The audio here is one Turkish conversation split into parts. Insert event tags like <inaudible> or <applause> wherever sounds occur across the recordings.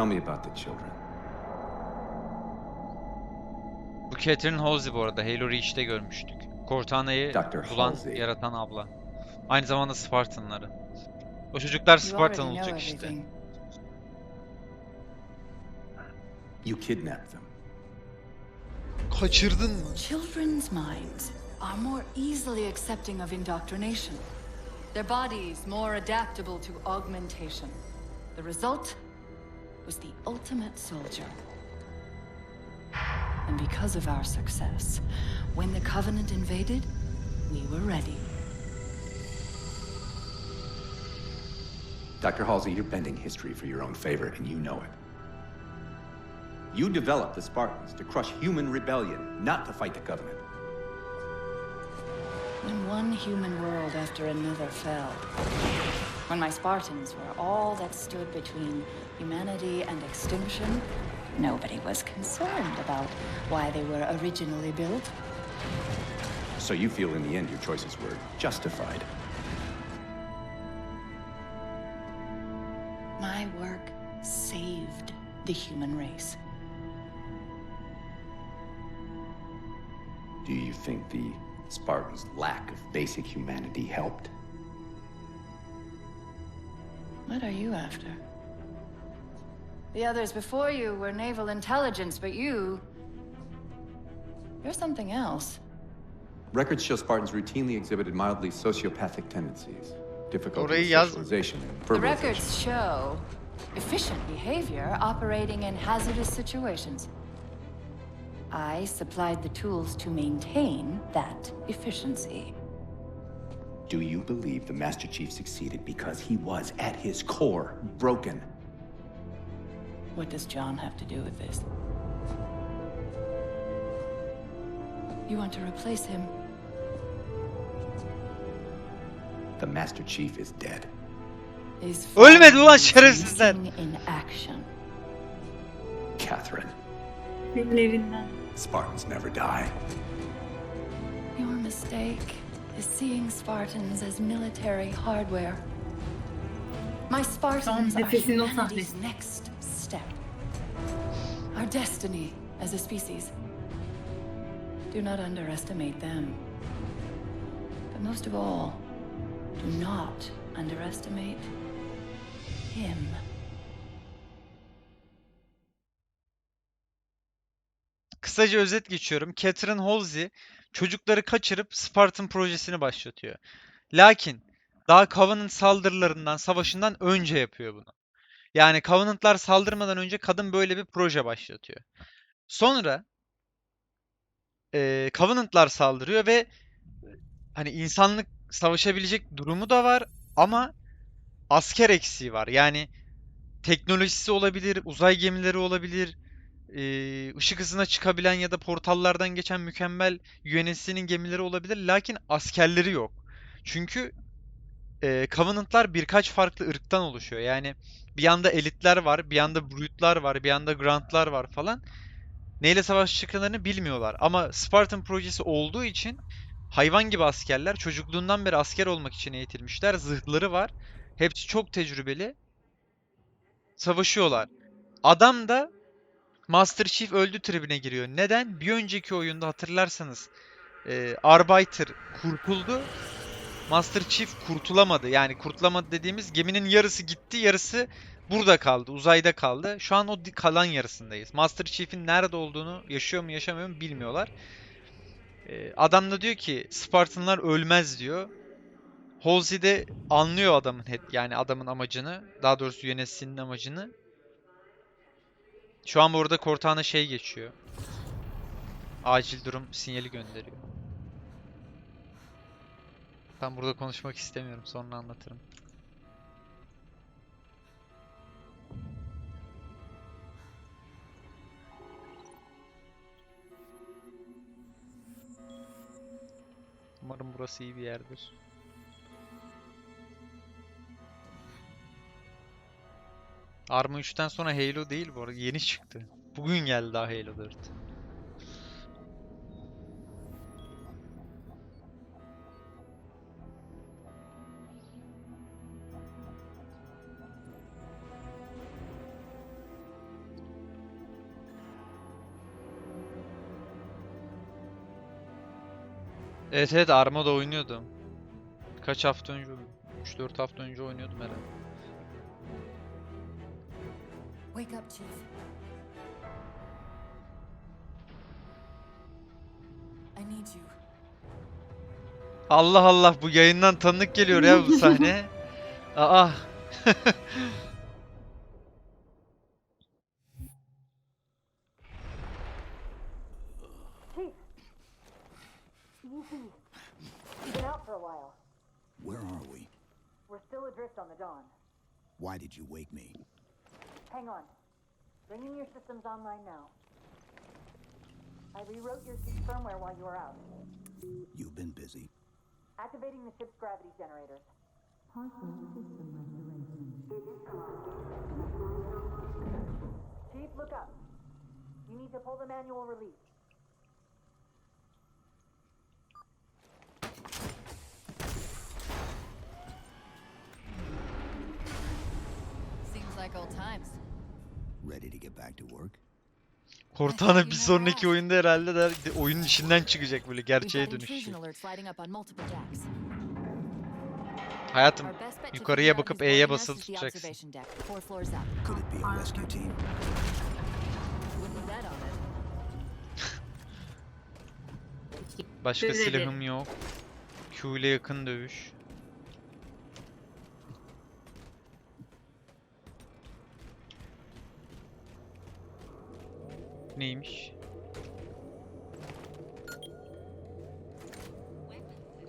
Tell me about the children. Bu Catherine Halsey bu arada. Halo Reach'te görmüştük. Cortana'yı bulan, Halsey. yaratan abla. Aynı zamanda Spartanları. O çocuklar Spartan olacak işte. You kidnapped them. Kaçırdın mı? Children's minds are more easily accepting of indoctrination. Their bodies more adaptable to augmentation. The result was the ultimate soldier. And because of our success, when the Covenant invaded, we were ready. Dr. Halsey, you're bending history for your own favor, and you know it. You developed the Spartans to crush human rebellion, not to fight the Covenant. When one human world after another fell, when my Spartans were all that stood between humanity and extinction, nobody was concerned about why they were originally built. So you feel in the end your choices were justified. My work saved the human race. Do you think the Spartans' lack of basic humanity helped? What are you after? The others before you were naval intelligence, but you. You're something else. Records show Spartans routinely exhibited mildly sociopathic tendencies, difficulty Orayı with yaz- socialization and The records show efficient behavior operating in hazardous situations. I supplied the tools to maintain that efficiency. Do you believe the Master Chief succeeded because he was, at his core, broken? What does John have to do with this? You want to replace him? The Master Chief is dead. Is Ölmedi ulan Falcon şerefsizler. missing in action. Catherine, Filmlerinden. Spartans never die. Your mistake is seeing Spartans as military hardware. My Spartans are humanity's next step. Our destiny as a species. Do not underestimate them. But most of all, do not underestimate him. Kısaca özet geçiyorum. Catherine Halsey çocukları kaçırıp Spartan projesini başlatıyor. Lakin daha Covenant saldırılarından, savaşından önce yapıyor bunu. Yani Covenant'lar saldırmadan önce kadın böyle bir proje başlatıyor. Sonra eee Covenant'lar saldırıyor ve hani insanlık savaşabilecek durumu da var ama asker eksiği var. Yani teknolojisi olabilir, uzay gemileri olabilir, eee, ışık hızına çıkabilen ya da portallardan geçen mükemmel UNSC'nin gemileri olabilir. Lakin askerleri yok. Çünkü eee Covenant'lar birkaç farklı ırktan oluşuyor. Yani bir yanda elitler var, bir yanda Brute'lar var, bir yanda Grant'lar var falan. Neyle savaşacaklarını bilmiyorlar. Ama Spartan projesi olduğu için hayvan gibi askerler. Çocukluğundan beri asker olmak için eğitilmişler. Zırhları var. Hepsi çok tecrübeli. Savaşıyorlar. Adam da Master Chief öldü tribine giriyor. Neden? Bir önceki oyunda hatırlarsanız e, Arbiter kurtuldu. Master Chief kurtulamadı. Yani kurtulamadı dediğimiz geminin yarısı gitti, yarısı burada kaldı, uzayda kaldı. Şu an o kalan yarısındayız. Master Chief'in nerede olduğunu, yaşıyor mu yaşamıyor mu bilmiyorlar. E, adam da diyor ki Spartanlar ölmez diyor. Halsey de anlıyor adamın yani adamın amacını, daha doğrusu UNSC'nin amacını. Şu an burada Cortana şey geçiyor. Acil durum sinyali gönderiyor. Ben burada konuşmak istemiyorum. Sonra anlatırım. Umarım burası iyi bir yerdir. Arma 3'ten sonra Halo değil bu arada. Yeni çıktı. Bugün geldi daha Halo 4. Evet evet Arma'da oynuyordum. Kaç hafta önce? 3-4 hafta önce oynuyordum herhalde. Wake up, Chief. I need you. Allah Allah bu yayından tanıdık geliyor ya bu sahne. <laughs> Aa. <laughs> Bringing your systems online now. I rewrote your ship's firmware while you were out. You've been busy. Activating the ship's gravity generators. Chief, look up. You need to pull the manual release. Seems like old times. Ready to get back to work? Cortana bir sonraki oyunda herhalde der, de oyunun içinden çıkacak böyle gerçeğe dönüşecek. Hayatım yukarıya bakıp E'ye basılı tutacaksın. Başka silahım yok. Q ile yakın dövüş. Neymiş?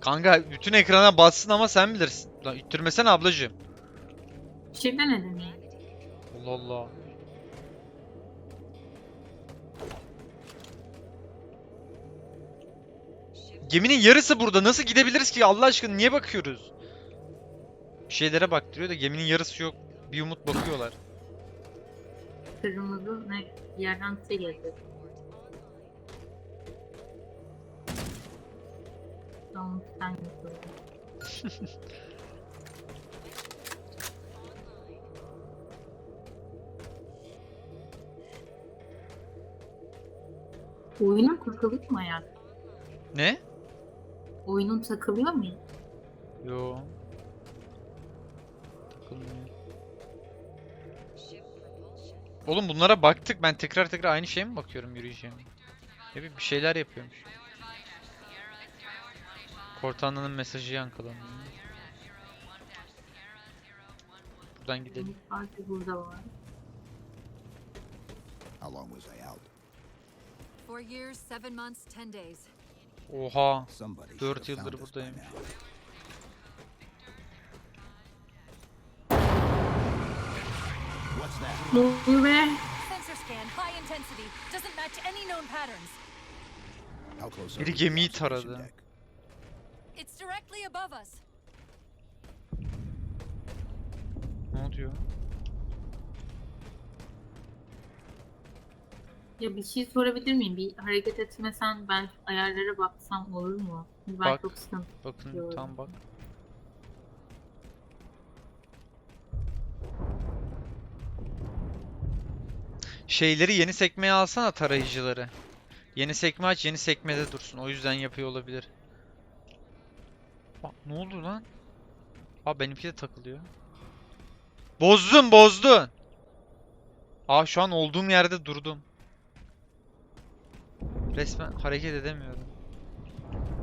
Kanka bütün ekrana bassın ama sen bilirsin. Lan ittirmesene ablacığım. Şey denedim ya. Allah Allah. Geminin yarısı burada. Nasıl gidebiliriz ki? Allah aşkına niye bakıyoruz? Bir şeylere baktırıyor da geminin yarısı yok. Bir umut bakıyorlar. Kırmızı ne yerden şey geldi. Tamam sen. Oyunun takılıyor mu ayak? Ne? Oyunun takılıyor mu? Yo. Oğlum bunlara baktık. Ben tekrar tekrar aynı şeye mi bakıyorum yürüyeceğim? Ne bir şeyler yapıyormuş. Cortana'nın mesajı yankılanıyor. Buradan gidelim. Sanki burada var. How long was I out? Four years, seven months, ten days. Oha. Somebody Dört should have yıldır buradayım. Ne oluyor be? Sensor scan, high intensity. Doesn't match any known patterns. How close Biri gemiyi taradı. deck? It's directly above us. Ne oluyor? Ya bir şey sorabilir miyim? Bir hareket etmesen ben ayarlara baksam olur mu? Ben Bak. çok sıkıntı. Bakın Yo. tam bak. Şeyleri yeni sekmeye alsana tarayıcıları. Yeni sekme aç, yeni sekmede dursun. O yüzden yapıyor olabilir. Bak ne oldu lan? Aa benimki de takılıyor. Bozdun, bozdun. Aa şu an olduğum yerde durdum. Resmen hareket edemiyorum.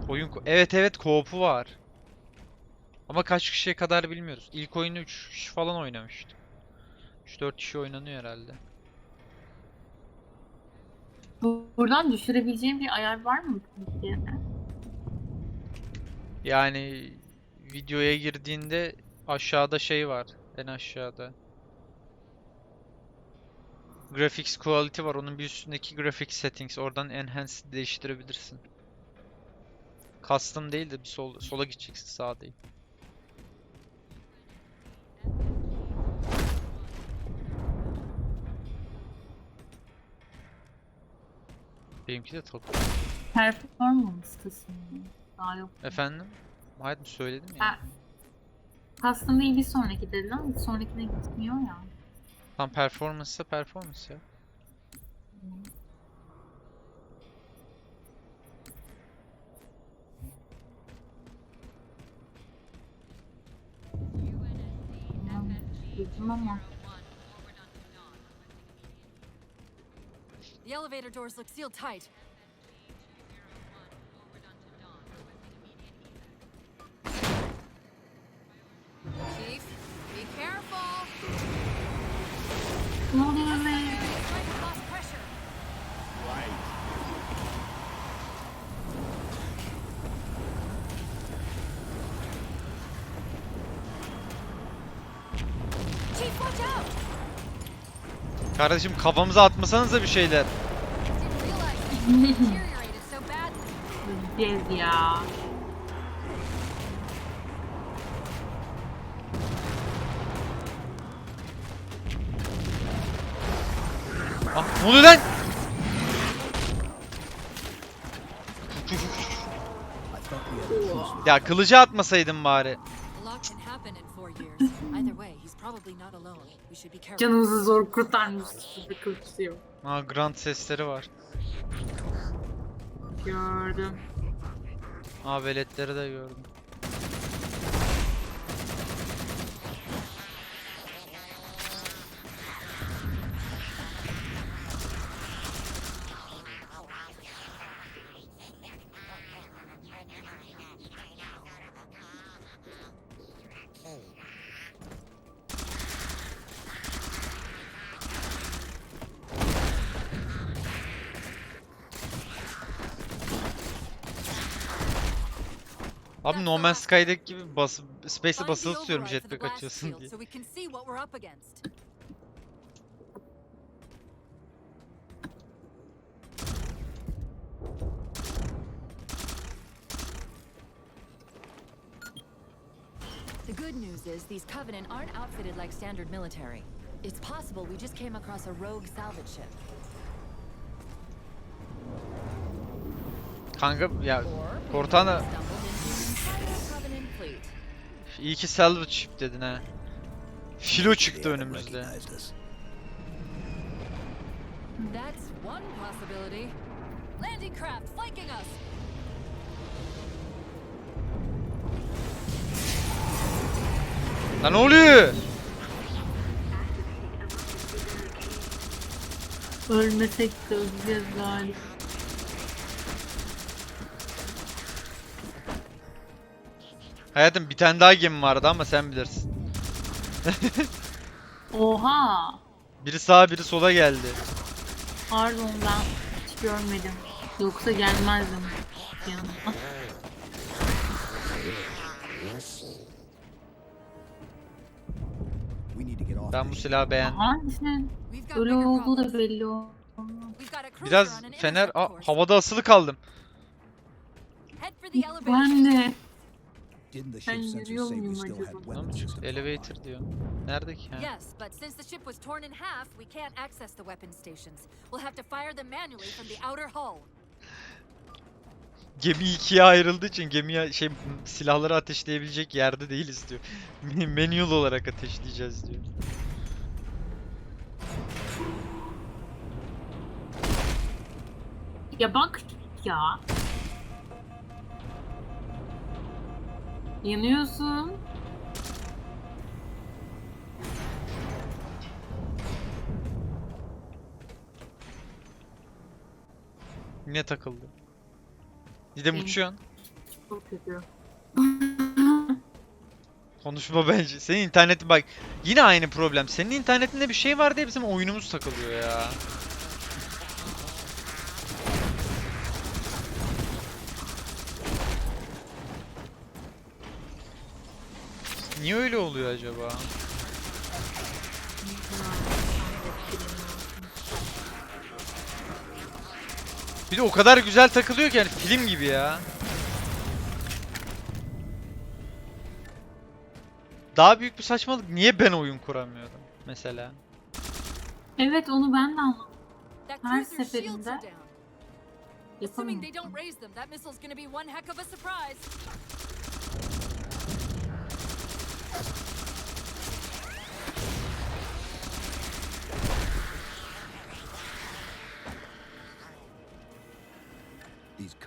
Oyun Evet evet co-op'u var. Ama kaç kişiye kadar bilmiyoruz. İlk oyunu 3 kişi falan oynamıştı. 3-4 kişi oynanıyor herhalde. Bu- Buradan düşürebileceğim bir ayar var mı? Yani videoya girdiğinde aşağıda şey var. En aşağıda. Graphics quality var. Onun bir üstündeki graphics settings. Oradan enhance değiştirebilirsin. Custom değil de bir sol, sola gideceksin sağa değil. Benimki de top. Performans kısmı. Daha yok. Efendim? Hayır söyledim ya. Ha. Custom değil bir sonraki dedin ama bir sonrakine gitmiyor ya. Tam performans ise performans ya. Hmm. Gözüm The elevator doors look sealed tight. Kardeşim kafamıza atmasanıza bir şeyler. Öleceğiz ya. Ah ne oluyor lan? Ya kılıcı atmasaydım bari. Canımızı zor kurtarmışsınız bir kılıçlıyor. Ha Grand sesleri var. Gördüm. Ha veletleri de gördüm. Abi No Man's Sky'daki gibi bas Space'e basılı tutuyorum jetpack açıyorsun diye. The good news is these Covenant aren't outfitted like standard military. It's possible we just came across a rogue salvage ship. Kanka ya Cortana iyi ki salvage ship dedin ha. Filo çıktı önümüzde. That's one possibility. Landing craft flanking us. Lan ne oluyor? Ölmesek de öleceğiz galiba. Hayatım bir tane daha gemi vardı ama sen bilirsin. Oha! Biri sağa biri sola geldi. Pardon ben hiç görmedim. Yoksa gelmezdim off Ben bu silahı beğendim. Bigger olduğu da belli cruiser Biraz fener Aa, havada asılı kaldım. Ben de. Didn't the say we still had elevator diyor. Nerede ki? Ha. Yes, but since the ship was torn in half, we can't access the weapon stations. We'll have to fire them manually from the outer hull. Gemi ikiye ayrıldığı için gemiye şey silahları ateşleyebilecek yerde değiliz diyor. <laughs> Manual olarak ateşleyeceğiz diyor. Ya bak ya. Yanıyorsun. Yine takıldı. Didem Benim- uçuyorsun. Çok kötü. <laughs> Konuşma bence. Senin internetin bak yine aynı problem. Senin internetinde bir şey var diye bizim oyunumuz takılıyor ya. Niye öyle oluyor acaba? Bir de o kadar güzel takılıyor ki yani film gibi ya. Daha büyük bir saçmalık. Niye ben oyun kuramıyorum mesela? Evet onu ben de anlamadım. That Her seferinde Yapamıyorum.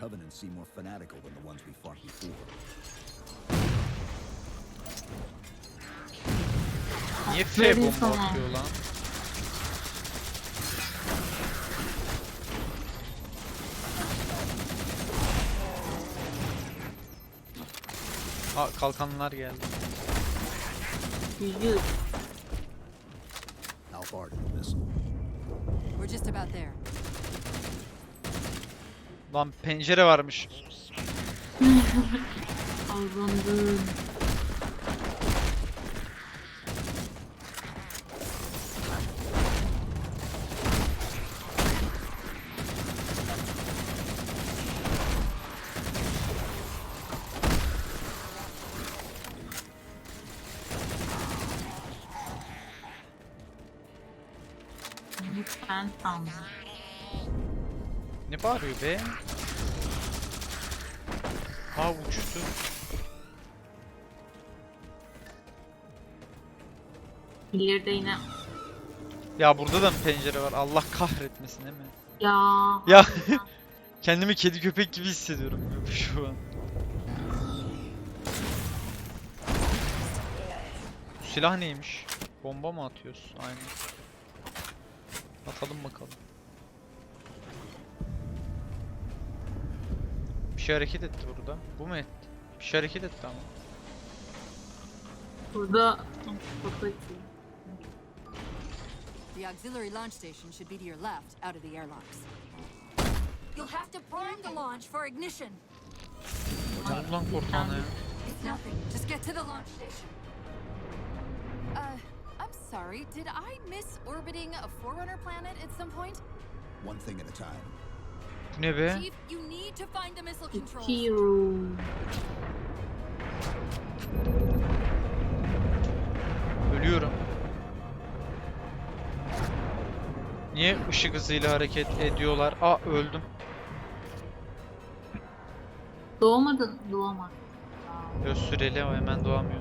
Covenants seem more fanatical than the ones we fought before. Niye F Böyle bomba atıyor lan? Aa kalkanlar geldi. Yüz. How far did the missile? We're just about there. Lan pencere varmış. Azlandım. Ne bağırıyor be? Aa uçtu. İleride yine Ya burada da mı pencere var? Allah kahretmesin değil mi? ya Ya <laughs> kendimi kedi köpek gibi hissediyorum şu an. Bu silah neymiş? Bomba mı atıyoruz? Aynen. Atalım bakalım. Bir şey hareket etti burada. Bu mu etti? Bir şey hareket etti ama. burada kapatıyor. The auxiliary launch station should be to your left, out of the airlocks. You'll have to prime the launch for ignition. Ne oldu lan portağına ya? It's nothing. Just get to the launch station. Uh, I'm sorry. Did I miss orbiting a Forerunner planet at some point? One thing at a time. Bu ne be? Hero. Ölüyorum. Niye ışık hızıyla hareket ediyorlar? Aa öldüm. Doğmadın, doğamadın. Göz süreli o hemen doğamıyor.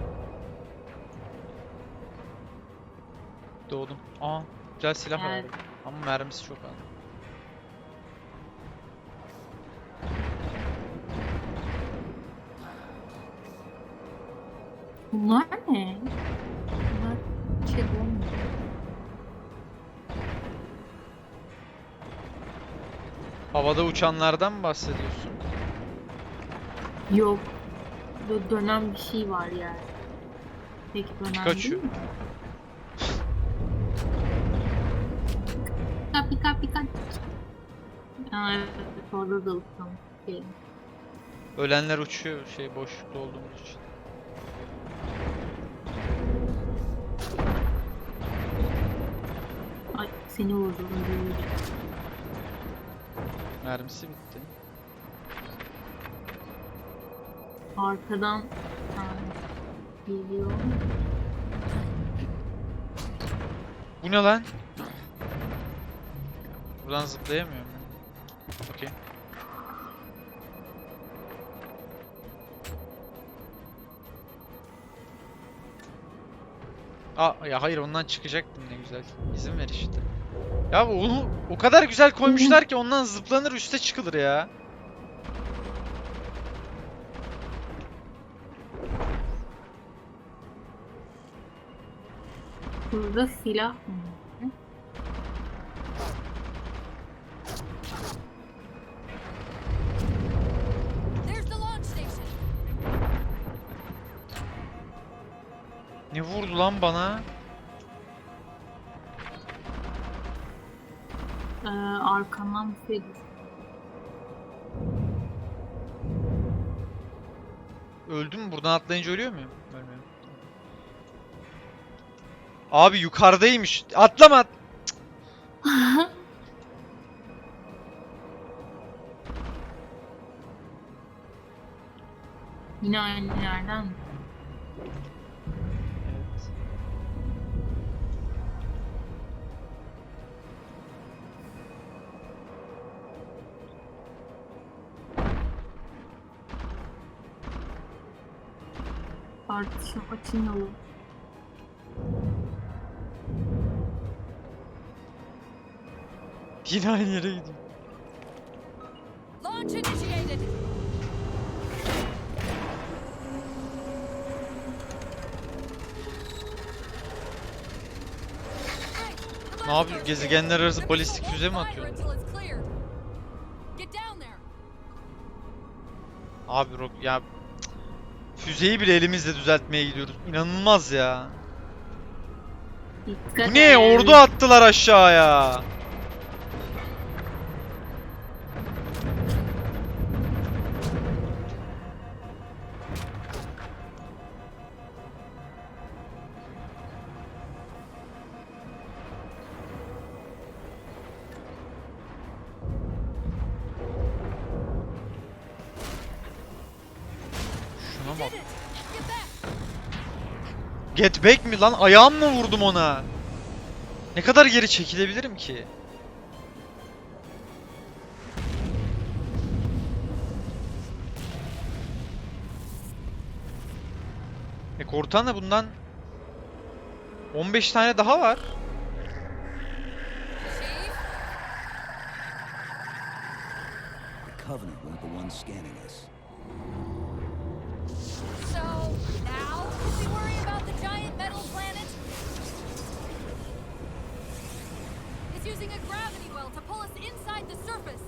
Doğdum. Aa güzel silah var. Evet. Ama mermisi çok az. Bunlar ne? Bunlar şey olmuyor. Havada uçanlardan mı bahsediyorsun? Yok. Böyle dönen bir şey var yani. Peki dönen Pikachu. değil mi? Pika pika pika. Aa, evet, orada da uçtum. Şey. Ölenler uçuyor şey boşlukta olduğumuz için. Seni vurdu. öldü. Mermisi bitti. Arkadan ha, geliyor. Bu ne lan? Buradan zıplayamıyorum. Okey. Aa ya hayır ondan çıkacaktım ne güzel. İzin ver işte. Ya onu o kadar güzel koymuşlar ki ondan zıplanır üste çıkılır ya. Burada silah. Ne vurdu lan bana? Ee, arkamdan bir şey düştü. Öldüm mü? Buradan atlayınca ölüyor muyum? Ölmüyorum. Abi yukarıdaymış. Atlama. at- <laughs> Yine aynı yerden mi? Tartışım açın yolu. Yine aynı yere gidiyor. Launch initiated. Ne yapıyor? Gezegenler arası balistik füze mi atıyor? Abi Rock ya füzeyi bile elimizle düzeltmeye gidiyoruz. İnanılmaz ya. Dikkat Bu ne? Ordu attılar aşağıya. Get back mi lan? Ayağım mı vurdum ona? Ne kadar geri çekilebilirim ki? E Cortana bundan 15 tane daha var. The Covenant weren't the ones scanning us. It's using a gravity well to pull us inside the surface.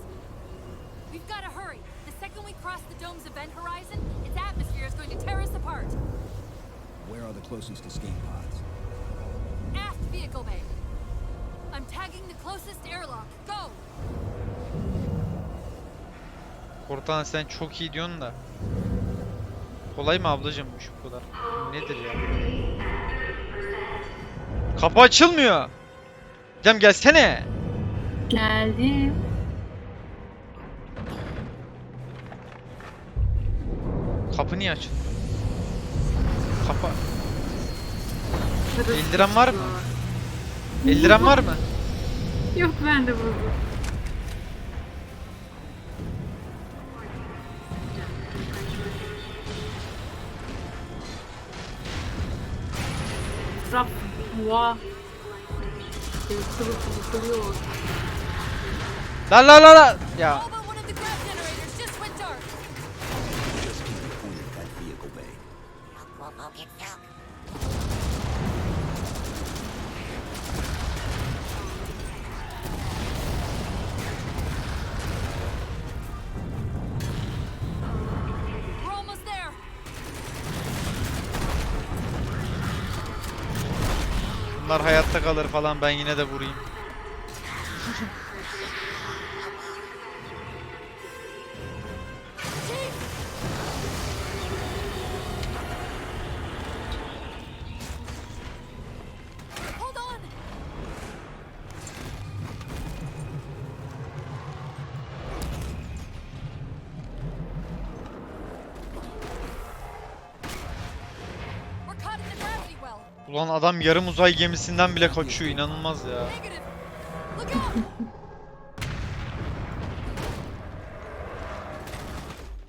We've got to hurry. The second we cross the dome's event horizon, its atmosphere is going to tear us apart. Where are the closest escape pods? Aft vehicle bay. I'm tagging the closest airlock. Go! Cortana sen çok iyi diyorsun da. Kolay mı ablacım bu şu kadar? Nedir ya? Kapı açılmıyor. Cem gelsene. Geldim. Kapı niye açılmıyor? Kapı. Sırası Eldiren var mı? var. Eldiren var mı? Yok ben de buldum. Rab, La la kıvırıyor. Lan lan lan lan. Ya. Bunlar hayat kalır falan ben yine de vurayım. <laughs> Ulan adam yarım uzay gemisinden bile kaçıyor inanılmaz ya.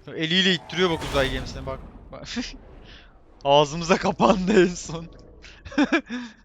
<laughs> Eliyle ittiriyor bak uzay gemisine bak. bak. <laughs> Ağzımıza kapandı en son. <laughs>